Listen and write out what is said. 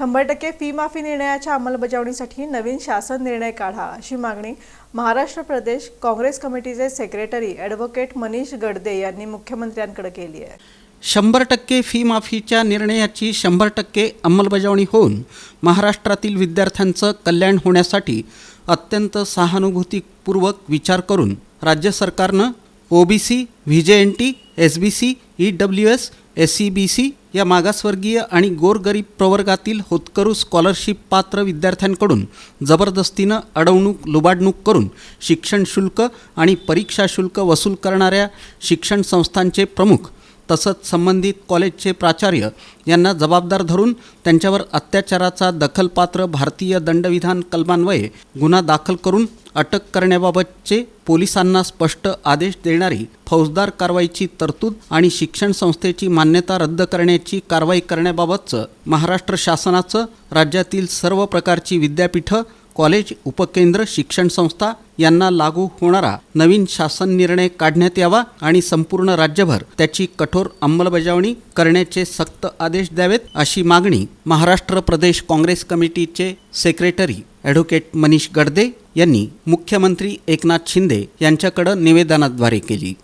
शंभर टक्के फी माफी निर्णयाच्या अंमलबजावणीसाठी नवीन शासन निर्णय काढा अशी मागणी महाराष्ट्र प्रदेश काँग्रेस कमिटीचे सेक्रेटरी ॲडव्होकेट मनीष गडदे यांनी मुख्यमंत्र्यांकडे केली आहे. शंभर टक्के फी माफीच्या निर्णयाची शंभर टक्के अंमलबजावणी होऊन महाराष्ट्रातील विद्यार्थ्यांचं कल्याण होण्यासाठी अत्यंत सहानुभूतीपूर्वक विचार करून राज्य सरकारनं OBC V J N T S B C E W S S C B C या मागासवर्गीय आणि गोरगरीब प्रवर्गातील होतकरू स्कॉलरशिप पात्र विद्यार्थ्यांकडून जबरदस्तीनं अडवणूक लुबाडणूक करून शिक्षण शुल्क आणि परीक्षा शुल्क वसूल करणाऱ्या शिक्षण संस्थांचे प्रमुख तसंच संबंधित कॉलेजचे प्राचार्य यांना जबाबदार धरून त्यांच्यावर अत्याचाराचा दखलपात्र भारतीय दंडविधान कलमान्वये गुन्हा दाखल करून अटक करण्याबाबतचे पोलिसांना स्पष्ट आदेश देणारी फौजदार कारवाईची तरतूद आणि शिक्षण संस्थेची मान्यता रद्द करण्याची कारवाई करण्याबाबतचं महाराष्ट्र शासनाचं राज्यातील सर्व प्रकारची विद्यापीठं कॉलेज उपकेंद्र शिक्षण संस्था यांना लागू होणारा नवीन शासन निर्णय काढण्यात यावा आणि संपूर्ण राज्यभर त्याची कठोर अंमलबजावणी करण्याचे सक्त आदेश द्यावेत अशी मागणी महाराष्ट्र प्रदेश काँग्रेस कमिटीचे सेक्रेटरी ॲडव्होकेट मनीष गडदे यांनी मुख्यमंत्री एकनाथ शिंदे यांच्याकडं निवेदनाद्वारे केली.